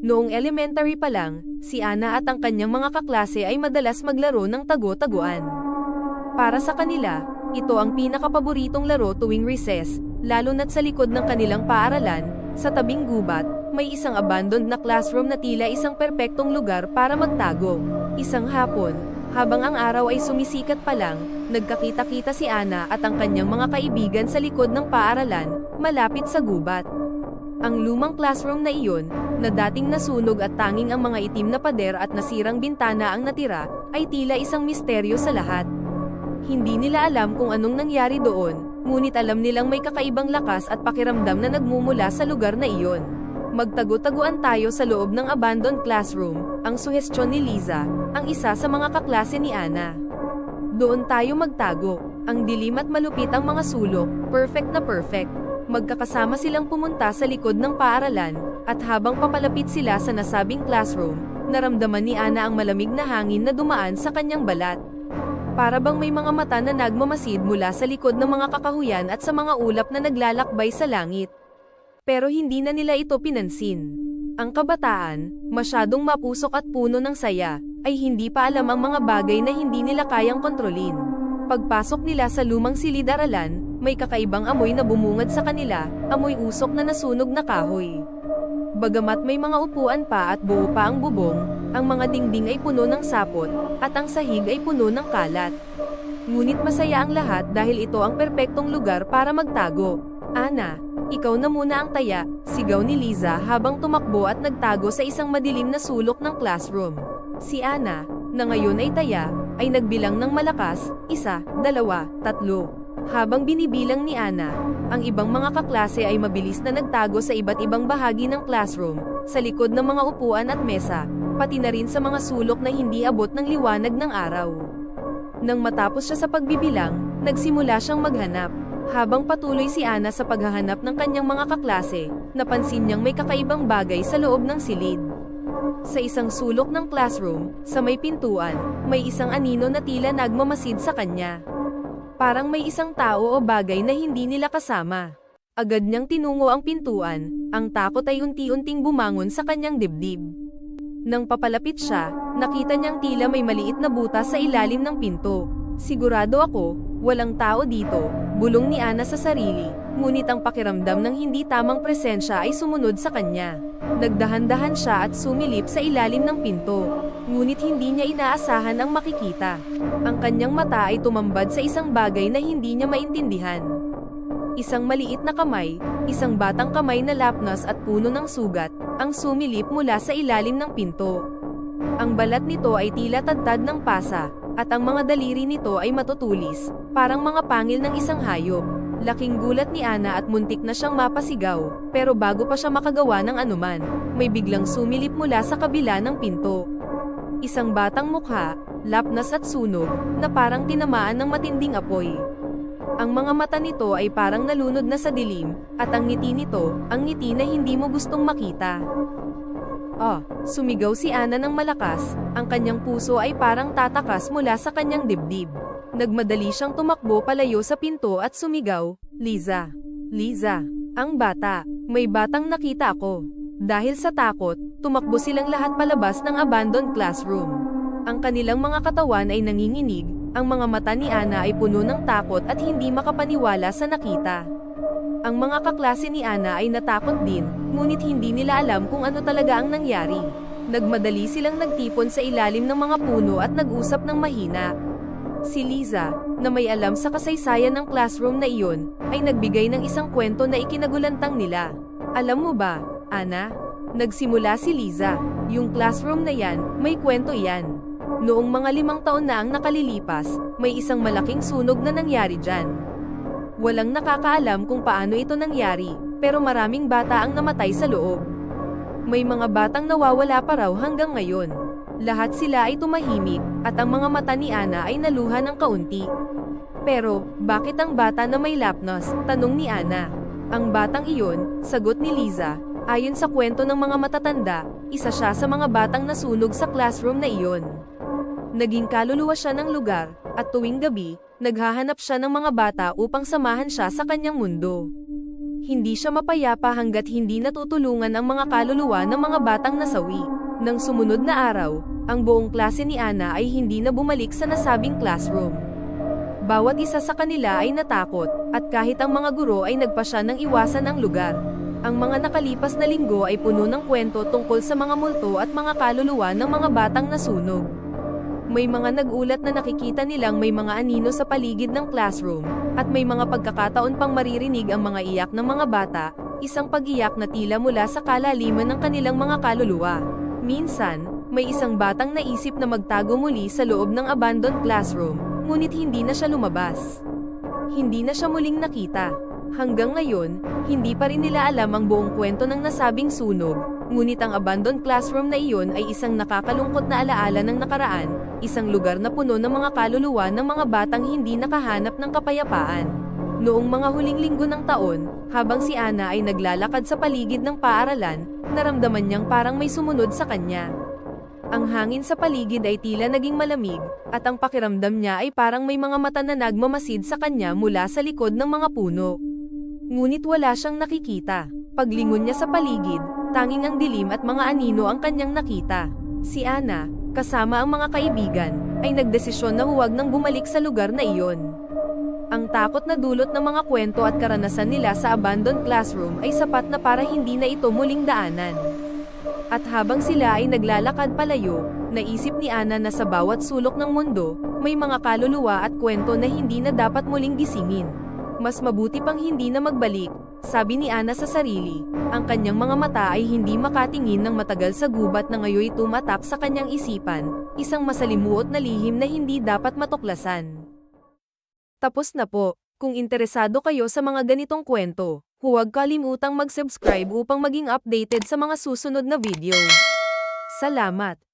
Noong elementary pa lang, si Ana at ang kanyang mga kaklase ay madalas maglaro ng tago-taguan. Para sa kanila, ito ang pinakapaboritong laro tuwing recess, lalo na't sa likod ng kanilang paaralan, sa tabing gubat, may isang abandoned na classroom na tila isang perpektong lugar para magtago. Isang hapon, habang ang araw ay sumisikat pa lang, nagkakita-kita si Ana at ang kanyang mga kaibigan sa likod ng paaralan, malapit sa gubat. Ang lumang classroom na iyon, na dating nasunog at tanging ang mga itim na pader at nasirang bintana ang natira, ay tila isang misteryo sa lahat. Hindi nila alam kung anong nangyari doon, ngunit alam nilang may kakaibang lakas at pakiramdam na nagmumula sa lugar na iyon. Magtago-taguan tayo sa loob ng abandoned classroom, ang suhestyon ni Liza, ang isa sa mga kaklase ni Ana. Doon tayo magtago, ang dilim at malupit ang mga sulok, perfect na perfect. Magkakasama silang pumunta sa likod ng paaralan, at habang papalapit sila sa nasabing classroom, naramdaman ni Ana ang malamig na hangin na dumaan sa kanyang balat. Para bang may mga mata na nagmamasid mula sa likod ng mga kakahuyan at sa mga ulap na naglalakbay sa langit. Pero hindi na nila ito pinansin. Ang kabataan, masyadong mapusok at puno ng saya, ay hindi pa alam ang mga bagay na hindi nila kayang kontrolin. Pagpasok nila sa lumang silid-aralan, may kakaibang amoy na bumungad sa kanila, amoy usok na nasunog na kahoy. Bagamat may mga upuan pa at buo pa ang bubong, ang mga dingding ay puno ng sapot, at ang sahig ay puno ng kalat. Ngunit masaya ang lahat dahil ito ang perpektong lugar para magtago. Ana, ikaw na muna ang taya, sigaw ni Liza habang tumakbo at nagtago sa isang madilim na sulok ng classroom. Si Ana, na ngayon ay taya, ay nagbilang ng malakas, isa, dalawa, tatlo. Habang binibilang ni Ana, ang ibang mga kaklase ay mabilis na nagtago sa iba't ibang bahagi ng classroom, sa likod ng mga upuan at mesa, pati na rin sa mga sulok na hindi abot ng liwanag ng araw. Nang matapos siya sa pagbibilang, nagsimula siyang maghanap. Habang patuloy si Ana sa paghahanap ng kanyang mga kaklase, napansin niyang may kakaibang bagay sa loob ng silid. Sa isang sulok ng classroom, sa may pintuan, may isang anino na tila nagmamasid sa kanya. Parang may isang tao o bagay na hindi nila kasama. Agad niyang tinungo ang pintuan, ang takot ay unti-unting bumangon sa kanyang dibdib. Nang papalapit siya, nakita niyang tila may maliit na butas sa ilalim ng pinto. Sigurado ako, walang tao dito, bulong ni Ana sa sarili, ngunit ang pakiramdam ng hindi tamang presensya ay sumunod sa kanya. Nagdahan-dahan siya at sumilip sa ilalim ng pinto, ngunit hindi niya inaasahan ang makikita. Ang kanyang mata ay tumambad sa isang bagay na hindi niya maintindihan. Isang maliit na kamay, isang batang kamay na lapnos at puno ng sugat, ang sumilip mula sa ilalim ng pinto. Ang balat nito ay tila tadtad ng pasa, at ang mga daliri nito ay matutulis, parang mga pangil ng isang hayop. Laking gulat ni Ana at muntik na siyang mapasigaw, pero bago pa siya makagawa ng anuman, may biglang sumilip mula sa kabila ng pinto. Isang batang mukha, lapnas at sunog, na parang tinamaan ng matinding apoy. Ang mga mata nito ay parang nalunod na sa dilim, at ang ngiti nito, ang ngiti na hindi mo gustong makita. Ah, sumigaw si Ana ng malakas, ang kanyang puso ay parang tatakas mula sa kanyang dibdib. Nagmadali siyang tumakbo palayo sa pinto at sumigaw, Liza. Liza. Ang bata. May batang nakita ako. Dahil sa takot, tumakbo silang lahat palabas ng abandoned classroom. Ang kanilang mga katawan ay nanginginig, ang mga mata ni Ana ay puno ng takot at hindi makapaniwala sa nakita. Ang mga kaklase ni Ana ay natakot din, ngunit hindi nila alam kung ano talaga ang nangyari. Nagmadali silang nagtipon sa ilalim ng mga puno at nag-usap ng mahina. Si Liza, na may alam sa kasaysayan ng classroom na iyon, ay nagbigay ng isang kwento na ikinagulantang nila. Alam mo ba, Ana? Nagsimula si Liza. Yung classroom na yan, may kwento yan. Noong mga limang taon na ang nakalilipas, may isang malaking sunog na nangyari dyan. Walang nakakaalam kung paano ito nangyari, pero maraming bata ang namatay sa loob. May mga batang nawawala pa raw hanggang ngayon. Lahat sila ay tumahimik, at ang mga mata ni Ana ay naluha ng kaunti. Pero, bakit ang bata na may lapnos? Tanong ni Ana. Ang batang iyon, sagot ni Liza, ayon sa kwento ng mga matatanda, isa siya sa mga batang nasunog sa classroom na iyon. Naging kaluluwa siya ng lugar, at tuwing gabi, naghahanap siya ng mga bata upang samahan siya sa kanyang mundo. Hindi siya mapayapa hanggat hindi natutulungan ang mga kaluluwa ng mga batang nasawi. Nang sumunod na araw, ang buong klase ni Ana ay hindi na bumalik sa nasabing classroom. Bawat isa sa kanila ay natakot, at kahit ang mga guro ay nagpasya ng iwasan ang lugar. Ang mga nakalipas na linggo ay puno ng kwento tungkol sa mga multo at mga kaluluwa ng mga batang nasunog. May mga nagulat na nakikita nilang may mga anino sa paligid ng classroom, at may mga pagkakataon pang maririnig ang mga iyak ng mga bata, isang pag-iyak na tila mula sa kalaliman ng kanilang mga kaluluwa. Minsan, may isang batang naisip na magtago muli sa loob ng abandoned classroom, ngunit hindi na siya lumabas. Hindi na siya muling nakita. Hanggang ngayon, hindi pa rin nila alam ang buong kwento ng nasabing sunog, ngunit ang abandoned classroom na iyon ay isang nakakalungkot na alaala ng nakaraan, isang lugar na puno ng mga kaluluwa ng mga batang hindi nakahanap ng kapayapaan. Noong mga huling linggo ng taon, habang si Ana ay naglalakad sa paligid ng paaralan, naramdaman niyang parang may sumunod sa kanya. Ang hangin sa paligid ay tila naging malamig, at ang pakiramdam niya ay parang may mga mata na nagmamasid sa kanya mula sa likod ng mga puno. Ngunit wala siyang nakikita. Paglingon niya sa paligid, tanging ang dilim at mga anino ang kanyang nakita. Si Ana, kasama ang mga kaibigan, ay nagdesisyon na huwag nang bumalik sa lugar na iyon. Ang takot na dulot ng mga kwento at karanasan nila sa abandoned classroom ay sapat na para hindi na ito muling daanan. At habang sila ay naglalakad palayo, naisip ni Ana na sa bawat sulok ng mundo, may mga kaluluwa at kwento na hindi na dapat muling gisingin. Mas mabuti pang hindi na magbalik, sabi ni Ana sa sarili. Ang kanyang mga mata ay hindi makatingin ng matagal sa gubat na ngayoy tumatak sa kanyang isipan, isang masalimuot na lihim na hindi dapat matuklasan. Tapos na po. Kung interesado kayo sa mga ganitong kwento, huwag kalimutang mag-subscribe upang maging updated sa mga susunod na video. Salamat!